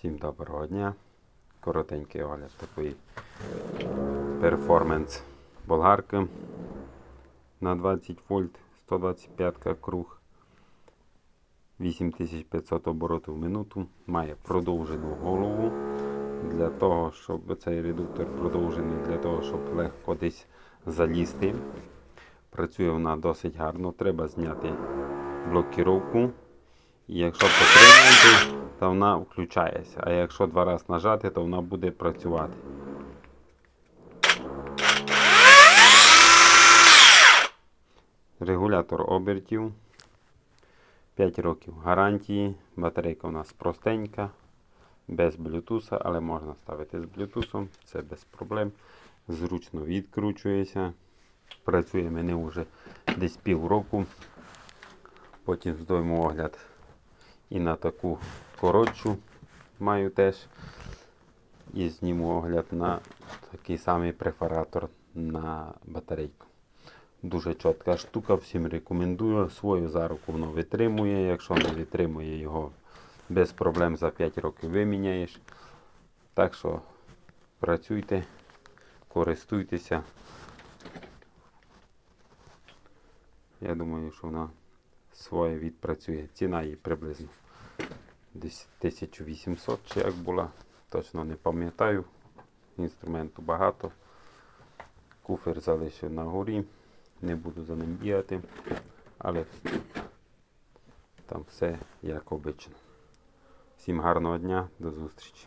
Всім доброго дня. Коротенький огляд такої перформанс болгарки на 20 вольт 125 круг 8500 оборотів в минуту. Має продовжену голову для того, щоб цей редуктор продовжений для того, щоб легко десь залізти. Працює вона досить гарно. Треба зняти блокіровку. І якщо потримати, то вона включається. А якщо два рази нажати, то вона буде працювати. Регулятор обертів. 5 років гарантії. Батарейка у нас простенька, без блютуса, але можна ставити з блютусом, це без проблем. Зручно відкручується. Працює мене вже десь півроку. Потім здоймо огляд і на таку коротшу маю теж. І зніму огляд на такий самий префаратор на батарейку. Дуже чітка штука, всім рекомендую. Свою заруку воно витримує. Якщо не витримує його без проблем за 5 років виміняєш. Так що працюйте, користуйтеся. Я думаю, що вона своє відпрацює. Ціна її приблизно десь 1800 чи як була. Точно не пам'ятаю. Інструменту багато. Куфер залишив на горі. Не буду за ним бігати. Але там все як обично. Всім гарного дня, до зустрічі.